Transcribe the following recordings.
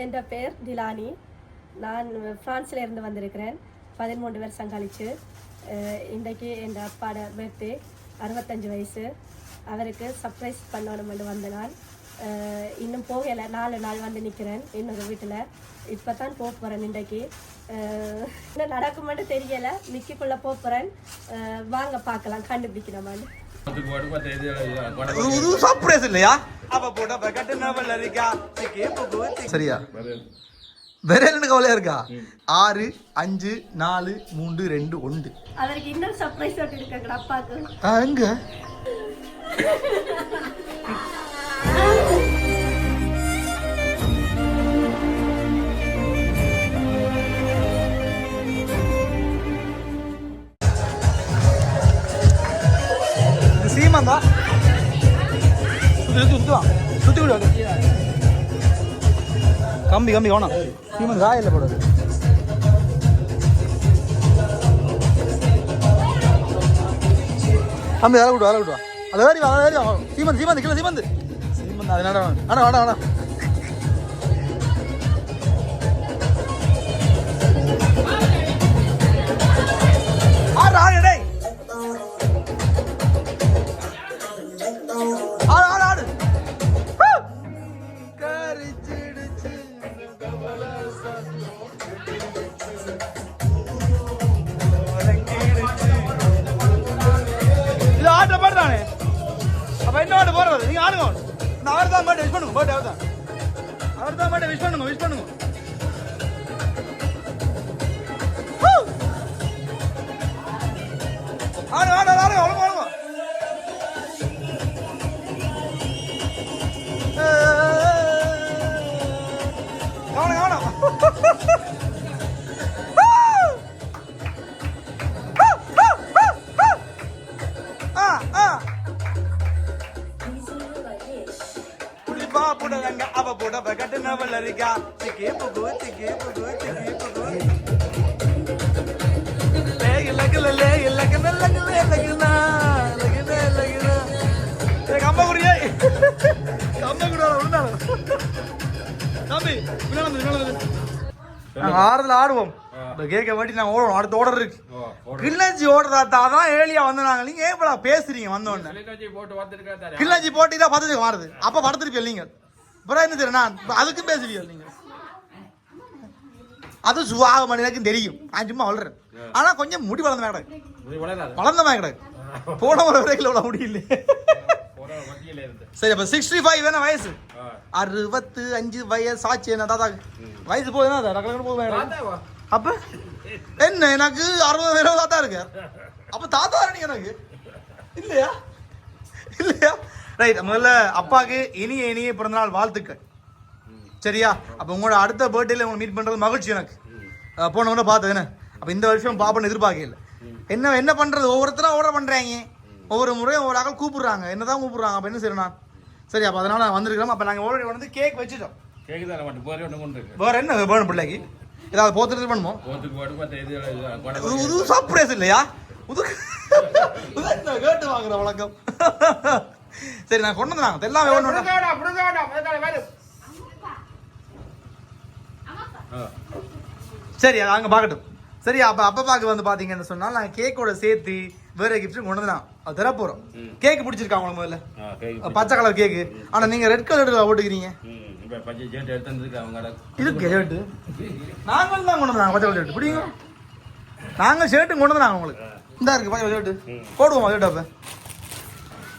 என் பேர் திலானி. நான் ஃப்ரான்ஸில் இருந்து வந்திருக்கிறேன். பதிமூன்று வருஷம் கழிச்சு இன்றைக்கு என் அப்பாட பர்த்டே அறுபத்தஞ்சு வயசு. அவருக்கு சர்ப்ரைஸ் பண்ணணும்னு வந்த நாள். இன்னும் போகலை. நாலு நாள் வந்து நிற்கிறேன் இன்னொரு வீட்டில். இப்போ தான் போக போகிறேன் இன்றைக்கு. இன்னும் நடக்குமான்னு தெரியலை. மிக்கிக்குள்ளே போக போகிறேன் வாங்க பார்க்கலாம். கண்டுபிடிக்கணுமான்னு புது சர்ப்ரைஸ் இல்லையா? அவ போட்ட பக்கெட் நவல் இருக்கா? சரியா? வேற என்ன கவலையா இருக்கா? ஆறு அஞ்சு நாலு மூன்று ரெண்டு ஒன்று. அவருக்கு இன்னும் சர்ப்ரைஸ் இருக்காங்க அப்பாவுக்கு ஆ, எங்க சுத்தி சுத்துவா. சுத்தி விடு கம்பி கம்பி வேணாம் சீமந்த் காயில் போடுறது. கம்பி வேலை விட்டு வேலை விட்டு அதை வேறி அதை வேறி வா. சீமந்த் சீமந்த் கீழே சீமந்த் சீமந்த் அது நட வேணாம்? வேணாம் ஆறு ஆறு இது ஆட்ட பாடுறானே அப்ப என்ன ஆட்டு போடுறது? நீங்க ஆடுங்க நான் அவர் தான் பாட்டு விஷ் பண்ணுங்க. பாட்டு அவர் தான் அவர் தான் பாட்டு விஷ் பண்ணுங்க விஷ் பண்ணுங்க. நாங்க ஆறுதல் ஆடுவோம். கேட்க வேண்டி நாங்க ஓடுவோம் அடுத்த ஓடர் இருக்கு. கிள்ளஞ்சி ஓடுறதா தான் ஏலியா வந்து நாங்க. நீங்க ஏன் இப்படா பேசுறீங்க வந்த உடனே கிள்ளஞ்சி போட்டிதான் பதத்துக்கு மாறுது. அப்ப படத்திருப்பியல் நீங்க அப்புறம் என்ன தெரியும்? நான் அதுக்கும் பேசுவீங்க நீங்க. அது சுவாக மனிதனுக்கும் தெரியும். நான் சும்மா வளர்றேன். ஆனா கொஞ்சம் முடி வளர்ந்த கிடக்கு வளர்ந்த மாதிரி கிடக்கு போன ஒரு வரைக்கும் இவ்வளவு முடியல சரி அப்ப சிக்ஸ்டி ஃபைவ் வேணா வயசு அறுபத்து அஞ்சு வயசு ஆச்சு என்ன தாத்தா? வயசு போகுதுன்னா போகுது அப்ப? என்ன எனக்கு அறுபது வயசு தாத்தா இருக்கு அப்ப தாத்தா நீங்க எனக்கு. இல்லையா? இல்லையா? ரைட் முதல்ல அப்பாக்கு இனிய இனிய பிறந்தநாள் வாழ்த்துக்கள். சரியா? அப்ப உங்களோட அடுத்த பர்த்டேல உங்களை மீட் பண்றது மகிழ்ச்சி எனக்கு. போன முறை பார்த்தது என்ன? அப்ப இந்த வருஷம் பாப்பன்னு எதிர்பார்க்கல என்ன என்ன பண்றது? ஒவ்வொருத்தரும் ஆர்டர் பண்றாங்க. ஒவ்வொரு முறையும் ஒவ்வொரு ஆக்கள் கூப்பிடுறாங்க. என்னதான் கூப்பிடுறாங்க? அப்ப என்ன செய்யணும் நான் சரி அப்ப அதனால வந்திருக்கிறோம். அப்ப நாங்க ஆல்ரெடி வந்து கேக் வச்சுட்டோம். மட்டும் ஒண்ணு கொண்டு இருக்கு. வேற என்ன? வேணும் பிள்ளைக்கு. ஏதாவது போத்துறது மத்த இது சர்ப்ரைஸ் இல்லையா? புது என்ன கேட்டு வாங்குற வழக்கம்? சரி நான் கொண்டு வந்தாங்க எல்லாமே ஒன்று. சரி அங்க பார்க்கட்டும். சரி அப்ப அப்பப்பாக்கு வந்து பாத்தீங்கன்னு சொன்னால் நாங்க கேக்கோட சேர்த்து வேற கிஃப்ட் கொண்டு வந்தான். அது தர போறோம். கேக் பிடிச்சிருக்கா உங்களுக்கு முதல்ல? பச்சை கலர் கேக்கு ஆனா நீங்க ரெட் கலர் ஓட்டுக்கிறீங்க. இதுக்கு ஷர்ட்டு நாங்கள் தான் கொண்டு வந்தாங்க பச்சை கலர் ஷர்ட் பிடிங்க நாங்கள் ஷர்ட்டும் கொண்டு வந்தாங்க உங்களுக்கு. இந்த இருக்கு பச்சை ஷர்ட்டு போடுவோமா ஷர்ட் அப்ப?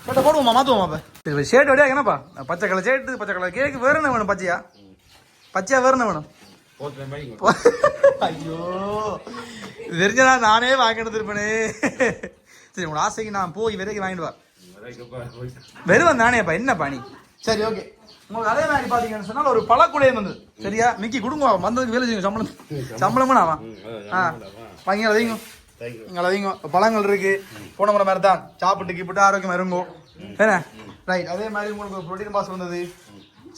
ஷர்ட்டை போடுவோமா மாற்றுவோமா அப்ப? ஷர்ட் வழியா என்னப்பா? பச்சை கலர் ஷர்ட்டு பச்சை கலர் கேக்கு வேற என்ன வேணும் பச்சையா? பச்சையா வேற என்ன வேணும்? ஐயோ. தெரிஞ்சதா நானே வாங்கிட்டு இருப்பேனே சரி உங்களோட ஆசைக்கு நான் போய் விலைக்கு வாங்கிட்டு வா. வெறும் தானேப்பா என்ன பணி சரி ஓகே உங்களுக்கு அதே மாதிரி பாத்தீங்கன்னு சொன்னால் ஒரு பழக்குடையம் வந்து. சரியா? மிக்கி கொடுங்க வந்ததுக்கு வேலை சம்பளம். சம்பளமும் ஆவா ஆ. வாங்கி. அதை வைங்க. இங்கே வைங்க. பழங்கள் இருக்கு. போன முறை மாதிரி தான் சாப்பிட்டு கீப்பிட்டு ஆரோக்கியமா இருங்கோ. என்ன? ரைட் அதே மாதிரி உங்களுக்கு ப்ரோட்டீன் பாஸ் வந்தது.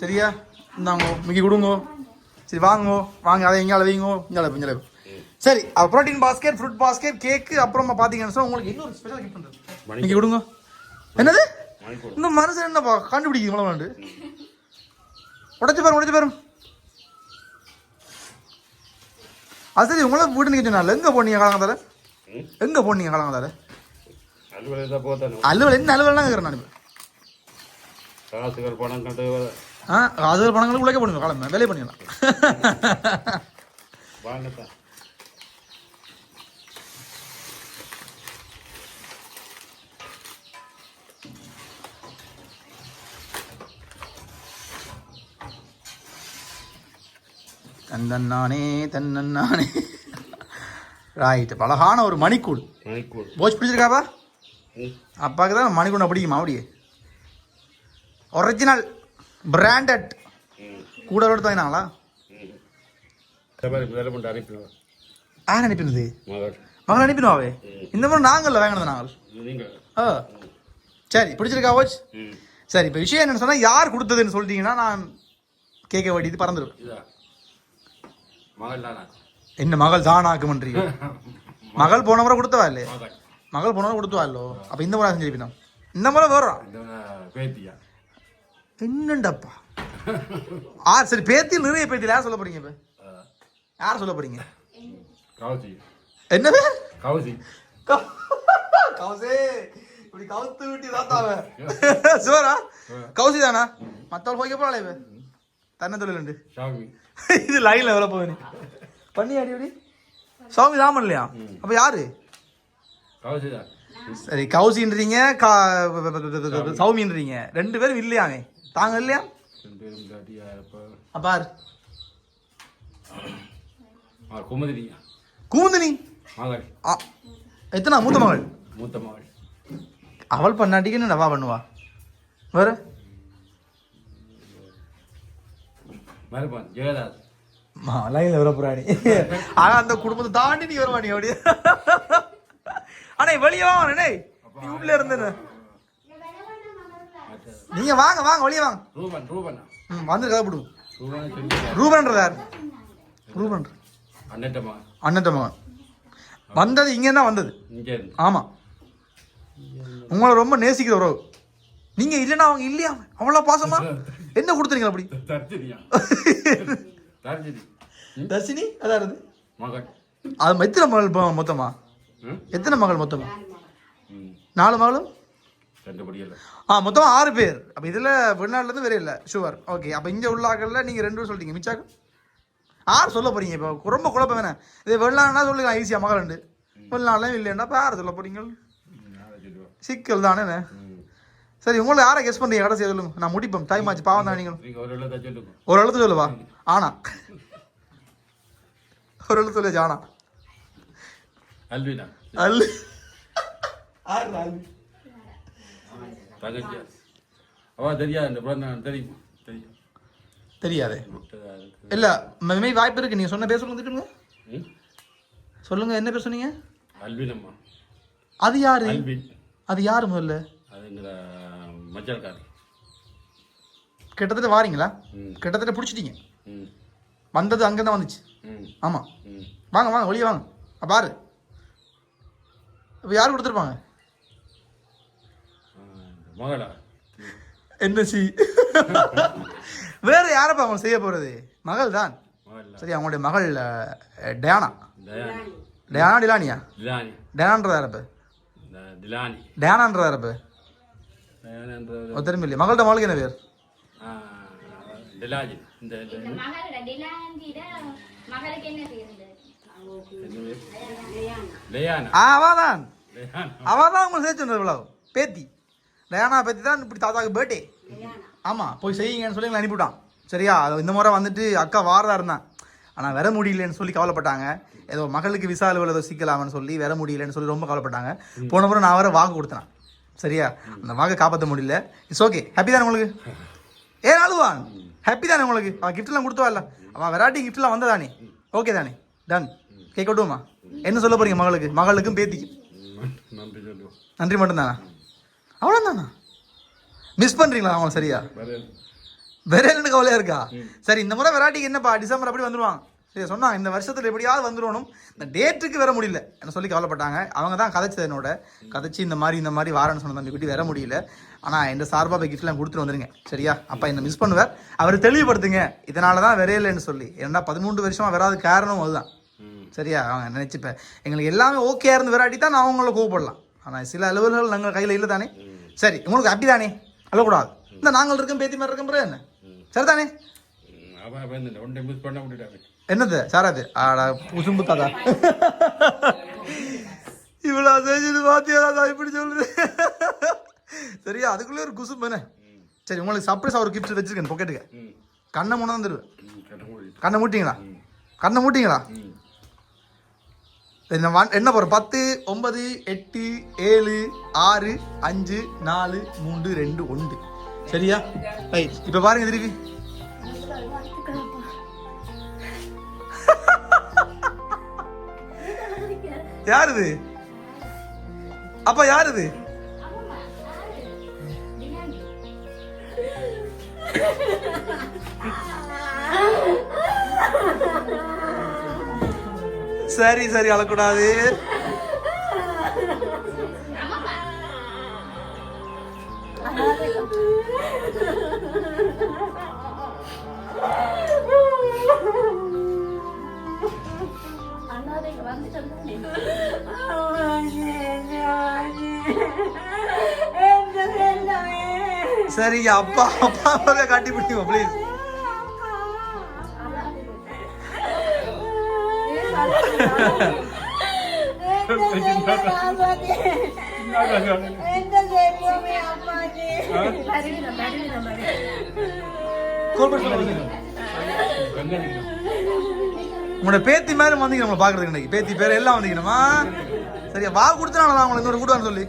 சரியா? இந்தாங்கோ மிக்கி கொடுங்கோ. சரி வாங்குங்கோ வாங்க அதை இங்கே வைங்கோ இங்கே இங்கே சரி protein basket fruit basket cake அப்புறமா பார்த்தீங்கன்னு உங்களுக்கு இன்னொரு ஸ்பெஷல் கிஃப்ட் பண்ணுறது மிக்கி கொடுங்க. என்னது? இந்த மனுஷன் என்னப்பா கண்டுபிடிக்குது மழை வேண்டு உடைச்சு பாரு உடைச்சு பாரு அது சரி உங்களை வீட்டு நிற்க சொன்னால எங்கே போனீங்க காலங்காத்தால? ம்? எங்கே போனீங்க காலங்காத்தால? அலுவலகம் என்ன அலுவலாம் கேட்குறேன் நான். இப்போ காசுகள் பணம் கண்டு ஆ அது பணங்களுக்கு உழைக்க பண்ணுங்க கிளம்ப வேலையை பண்ணிடலாம். தன்னன்னானே தன்னன்னானே. ரைட் அழகான ஒரு மணிக்கூடு. மணிக்கூர் போச்சு பிடிச்சிருக்காப்பா? அப்பாவுக்கு தான் மணிக்கூண்டை பிடிக்குமா அப்படியே? ஒரிஜினல் பிராண்டட் கூட பண்ணி அனுப்பிடுவோம். யார் அனுப்பினது? மகள். அனுப்பிடுவாவே? இந்த மாதிரி நாங்கள் வாங்கினது நாங்கள். ஆ. சரி பிடிச்சிருக்கா ம். சரி இப்போ விஷயம் என்னன்னு சொன்னால் யார் கொடுத்ததுன்னு சொல்லிட்டீங்கன்னா நான் கேட்க வேண்டியது பறந்துடும் இதா. மகள் தானா? என்ன மகள் போன முறை கொடுத்தவா இல்லையே? மகள். போன முறை கொடுத்தவா இல்லோ அப்போ இந்த முறை செஞ்சிருப்பினோம் இந்த முறை வேறா. என்னண்டப்பா? ஆ சரி பேத்தியில் நிறைய பேத்தியில் யார் சொல்ல போறீங்க இப்போ? யார் சொல்ல போறீங்க? கவுசி என்னது? கவுசி கவுசே இப்படி கவுத்து விட்டி தாத்தாவ சிவரா கவுசி தானா? மத்தவள் போய்க்க போறாளே இவ தன்ன தொழில் உண்டு. இது லைன்ல எவ்வளோ போகுது பண்ணி அடி அடி சுவாமி ராமன் இல்லையா அப்ப யாரு? தான். சரி கவுசின்றீங்க சௌமின்றீங்க. ரெண்டு பேரும் இல்லையாங்க தாங்க இல்லையா அப்பார். ஆ, எத்தனை? மூத்த மகள்? மூத்த மகள். அவள் பண்ணாட்டிக்கு என்ன நவா பண்ணுவா? வேற? மருமன் ஜெயதாஸ் லைன்ல வர புறாணி ஆனா அந்த குடும்பத்தை தாண்டி நீ வருவானி அப்படியே. அண்ணே வெளியே வாங்க அண்ணே நீ உள்ள இருந்தேன்னு நீங்க வாங்க வாங்க வெளியே வாங்க. ரூபன் ரூபனா? ம் வந்து கதை போடுவோம் ரூபன் சொல்லி ரூபன்றது யார்? ரூபன். அண்ணட்டமா மகன். வந்தது இங்கே தான் வந்தது. இங்கே இருந்து ஆமா. உங்களை ரொம்ப நேசிக்கிற உறவு. நீங்க இல்லைன்னா அவங்க இல்லையா? அவ்வளோ பாசமா? என்ன கொடுத்துறீங்க அப்படி? தர்ஷினி அதான் இருந்து அது எத்தனை மகள் மொத்தமா? எத்தனை மகள் மொத்தமா? நாலு மகளும்? ஆ மொத்தம் ஆறு பேர். அப்போ இதில் வெளிநாட்டிலேருந்து வேற இல்லை. ஷுவர் ஓகே அப்போ இங்கே உள்ள ஆக்கள்ல நீங்கள் ரெண்டு பேர் சொல்லிட்டீங்க மிச்சாக்க? ஆறு சொல்ல போறீங்க இப்போ. ரொம்ப குழப்பம் வேணாம் இது வெளிநாடுனா சொல்லுங்க ஈஸியாக மகள் உண்டு. வெளிநாட்டிலும் இல்லைன்னா இப்போ யாரை சொல்ல சொல்லுவா? சிக்கல் தானே சரி உங்களை யாரை கெஸ் பண்ணுறீங்க கடைசி சொல்லுங்க. நான் முடிப்போம் டைம் ஆச்சு. பாவம் தான் நீங்களும். நீங்கள் ஒரு எழுத்து சொல்லுவா? ஆனா. ஒரு எழுத்து சொல்லு ஆனா. அல்வினா. அல்லு அவ தெரியாது இந்த தெரியும்? தெரியும். தெரியாதே. இல்ல மே வாய்ப்பு இருக்கு. நீங்க சொன்ன பேர் சொல்லுங்க சொல்லுங்க என்ன பேர் சொன்னீங்க? அல்வினம்மா அது யாரு? அல்வின். அது யாரு முதல்ல? கிட்டத்தட்ட வாரீங்களா? கிட்டத்தட்ட பிடிச்சிட்டீங்க. வந்தது அங்கே தான் வந்துச்சு. ம். ஆமா. ம். வாங்க வாங்க வெளியே வாங்க. பாரு. இப்போ யார் கொடுத்துருப்பாங்க? மகளா? என்ன சி? வேற யாரப்பா அவங்க செய்ய போறது? மகள் தான். சரி அவங்களுடைய மகள் டயானா. டயானா. டிலானியா? திலானி டயானான்றது யாரப்ப? இந்த திலானி டயானான்றது யாரப்ப? தயானன்றது ஒரு திரும்ப இல்லையா. மகள்கிட்ட மகளுக்கு என்ன பேர்? அவாதான். அவாதான் உங்களுக்கு சேர்த்து சொன்னது பேத்தி. டயானா பேத்தி தான் இப்படி தாத்தாக்கு பர்த்டே ஆமா போய் செய்யுங்கன்னு சொல்லி எங்களை அனுப்பிவிட்டான். சரியா? அது இந்த முறை வந்துட்டு அக்கா வாரதா இருந்தான். ஆனா வர முடியலன்னு சொல்லி கவலைப்பட்டாங்க. ஏதோ மகளுக்கு விசா அலுவல் ஏதோ சிக்கலாமன்னு சொல்லி வர முடியலன்னு சொல்லி ரொம்ப கவலைப்பட்டாங்க. போன முறை நான் வர வாக்கு கொடுத்தேன் சரியா? அந்த வாக்கை காப்பாற்ற முடியல. இட்ஸ் ஓகே ஹாப்பி தானே உங்களுக்கு? ஏன் அழுவான் ஹாப்பி தானே உங்களுக்கு? அவன் கிஃப்ட்லாம் கொடுத்தவா இல்ல அவன் வெரைட்டி கிஃப்ட்லாம் வந்ததானே ஓகே தானே? டன் கேட்க விட்டுமா என்ன சொல்ல போறீங்க மகளுக்கு? மகளுக்கும் பேத்திக்கும். நன்றி மட்டும்தானா? அவ்வளோதானா மிஸ் பண்றீங்களா அவங்க சரியா? வேற வேற என்ன கவலையா இருக்கா? சரி இந்த முறை வெரைட்டிக்கு என்னப்பா? டிசம்பர் அப்படி வந்துருவாங்க. சரி சொன்னாங்க இந்த வருஷத்துல எப்படியாவது வந்துடணும் இந்த டேட்டுக்கு வர முடியல. என்ன சொல்லி கவலைப்பட்டாங்க. அவங்க தான் கதைச்சது என்னோட. கதைச்சு இந்த மாதிரி இந்த மாதிரி வாரன்னு சொன்ன தம்பி குட்டி வர முடியல. ஆனா இந்த சார்பா போய் கிஃப்ட்லாம் கொடுத்துட்டு வந்துருங்க. சரியா? அப்பா என்ன மிஸ் பண்ணுவார். அவர் தெளிவுபடுத்துங்க. இதனால தான் வரையலைன்னு சொல்லி. ஏன்னா பதிமூன்று வருஷமா வராத காரணம் அதுதான். சரியா? அவங்க நினச்சிப்பேன் எங்களுக்கு எல்லாமே ஓகே இருந்து விராட்டி தான் நான் அவங்கள கூப்பிடலாம். ஆனால் சில அலுவல்கள் நாங்கள் கையில் இல்லை தானே? சரி உங்களுக்கு அப்படி தானே அழக்கூடாது. இந்த நாங்கள் இருக்கோம் பேத்தி மாதிரி இருக்கோம் என்ன? சரி தானே என்னது? சாராது. ஆடா குசும்பு கதா இவ்வளோ செஞ்சது பாத்தியா இப்படி சொல்லுது. சரியா? அதுக்குள்ளே ஒரு குசும்பு என்ன? சரி உங்களுக்கு சர்ப்ரைஸ் ஒரு கிஃப்ட் வச்சிருக்கேன் பொக்கெட்டுக்கு கண்ணை மூணு தருவேன் கட்ட மூடி கண்ணை மூட்டிங்களா? கண்ணை மூட்டிங்களா? என்ன வா- என்ன போகிறோம் பத்து ஒன்பது எட்டு ஏழு ஆறு அஞ்சு நாலு மூன்று ரெண்டு ஒன்று. சரியா? ரைட் இப்போ பாருங்க திருப்பி யார் இது அப்பா யார்? இது சரி சரி அழக்கூடாது. சரி அப்பா அப்பா காட்டி பிடிக்கும் ப்ளீஸ் உங்களோட பேத்தி மேலும் வந்தீங்க நம்மளை பாக்குறதுக்கு இன்னைக்கு. பேத்தி பேர் எல்லாம் வந்தீங்கம்மா சரியா வா கொடுத்தனால அவங்களை இன்னொரு கூடுவான்னு சொல்லி.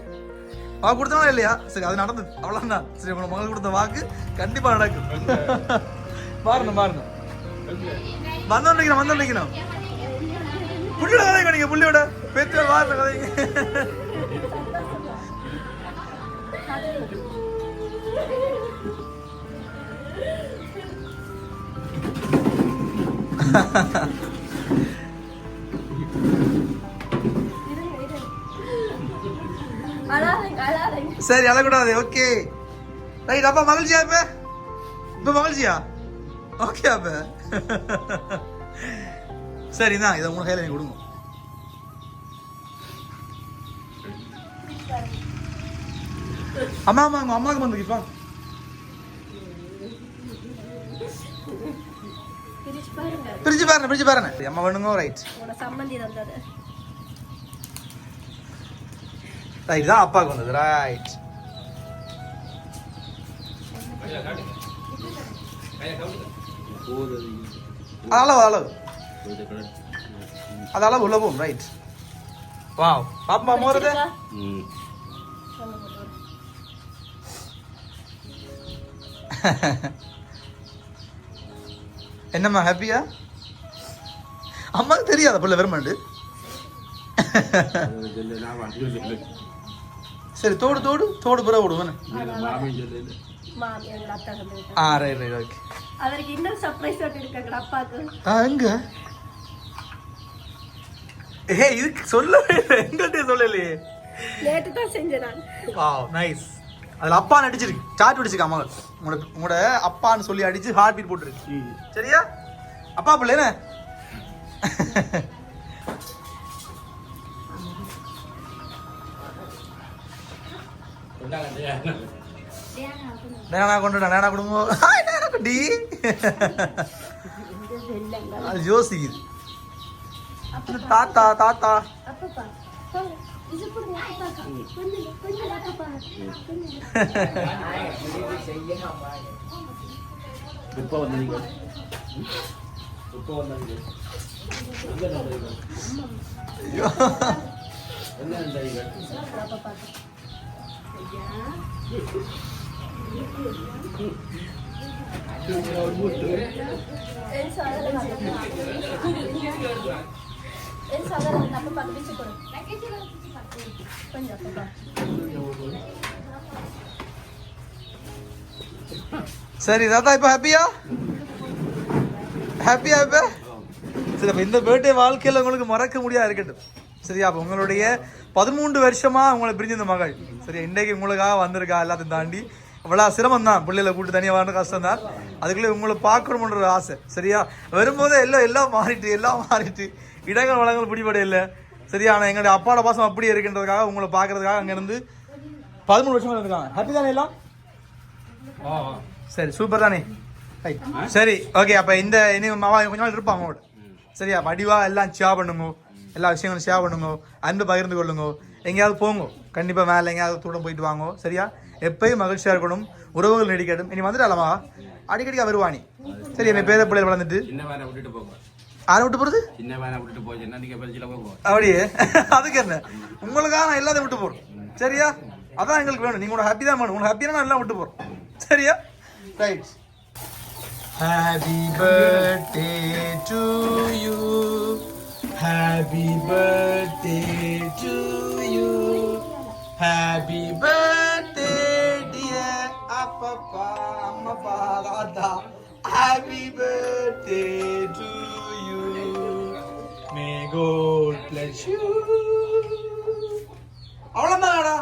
வா கொடுத்தனால இல்லையா? சரி அது நடந்தது. அவ்வளவுதான். சரி உங்களை மகள் கொடுத்த வாக்கு கண்டிப்பா நடக்கும். மாறணும் மாறணும். வந்தோம் நினைக்கிறோம் வந்தோம் நினைக்கிறோம். புள்ளியோட கதைங்க நீங்க புள்ளியோட பேத்தியோட வாரின கதைங்க சரி அழக்கூடாது. ஓகே. ரைட் அப்பா மகிழ்ச்சியா இப்ப? இப்ப மகிழ்ச்சியா? ஓகே அப்ப. சரி தான் இதை உங்க கையில நீங்க கொடுங்க. அம்மா அம்மா உங்க அம்மாவுக்கு பிரிச்சு பாருங்க. பிரிச்சு பாருங்க பிரிச்சு பாருங்க அம்மா வேணுங்க ரைட் ரைட் தான் அப்பாவுக்கு வந்தது ரைட் அளவு அளவு. அது அளவு உள்ள போகும் ரைட் வாவ் பாப்பா மோறது ம். என்னம்மா ஹாப்பியா அம்மாவுக்கு தெரியாத பிள்ளை வெறுமண்டு? சரி தோடு தோடு தோடு புற விடுவேன் ஆ ரைட் ரைட் ஓகே அவருக்கு இன்னும் சர்ப்ரைஸ் எங்க? ஏ இதுக்கு சொல்லவே இல்லை. எங்கள்கிட்ட சொல்லலையே. நேற்று தான் செஞ்சேன் நான். நைஸ் அதுல அப்பா நடிச்சிருக்கு. சாட் பிடிச்சிருக்கு அம்மா உங்களோட உங்களோட அப்பான்னு சொல்லி அடிச்சு ஹார்ட் பீட் போட்டுருக்கு. சரியா? அப்பா பிள்ளை என்ன? நேனா கொண்டு நேனா கொடுங்க. நேனா குட்டி அது யோசிக்குது. தாத்தா தாத்தா அப்பப்பா போங்க. இது கொடுங்க, அப்பாக்கா. கொஞ்சம், கொஞ்சம் அப்பப்பா. கொஞ்சம். சரி தாத்தா இப்போ ஹாப்பியா ஹாப்பியா இப்போ? சரி அப்போ இந்த பர்த்டே வாழ்க்கையில் உங்களுக்கு மறக்க முடியாது இருக்கட்டும். சரியா அப்போ உங்களுடைய பதிமூன்று வருஷமா உங்களை பிரிஞ்சிருந்த மகள். சரியா இன்றைக்கு உங்களுக்காக வந்திருக்கா எல்லாத்தையும் தாண்டி. அவ்வளோ சிரமம் தான் பிள்ளைகளை கூட்டு தனியாக வரணும் கஷ்டம் தான் அதுக்குள்ளே உங்களை பார்க்கணுன்ற ஒரு ஆசை. சரியா வரும்போதே எல்லாம் எல்லாம் மாறிட்டு எல்லாம் மாறிட்டு. இடங்கள் வளங்கள் பிடிபட இல்லை. சரியா? ஆனால் எங்களுடைய அப்பாட பாசம் அப்படியே இருக்கின்றதுக்காக உங்களை பார்க்கறதுக்காக அங்கேருந்து பதிமூணு வருஷமா இருக்காங்க. ஹாப்பி தானே எல்லாம்? சரி சூப்பர் தானே. சரி ஓகே அப்போ இந்த இனி மாவா கொஞ்ச நாள் இருப்பாங்க அவங்களோட சரியா? வடிவா எல்லாம் ஷேர் பண்ணுங்க. எல்லா விஷயங்களும் ஷேர் பண்ணுங்க. அன்பு பகிர்ந்து கொள்ளுங்க. எங்கேயாவது போங்க. கண்டிப்பாக மேலே எங்கேயாவது தூரம் போயிட்டு வாங்க. சரியா? எப்பயும் மகிழ்ச்சியாக இருக்கணும். உறவுகள் நீடிக்கட்டும். இனி வந்துட்டாலமா அடிக்கடி வருவானி. சரி என் பேர பிள்ளைகள் வளர்ந்துட்டு. யாரை விட்டு போகிறது சின்ன வேனை விட்டுட்டு போச்சுன்னா நீங்க பெருசில போங்க அப்படியே? அதுக்கு என்ன? உங்களுக்காக நான் எல்லாத்தையும் விட்டு போறேன். சரியா? அதான் எங்களுக்கு வேணும். நீங்க ஹாப்பி தான் வேணும். உங்களுக்கு ஹாப்பியா நான் எல்லாம் விட்டு போறேன். சரியா? Right happy birthday to you happy birthday to you happy birthday dear அப்பப்பா அம்மப்பா தாத்தா happy birthday to God bless you അവളെന്താ കാണാ?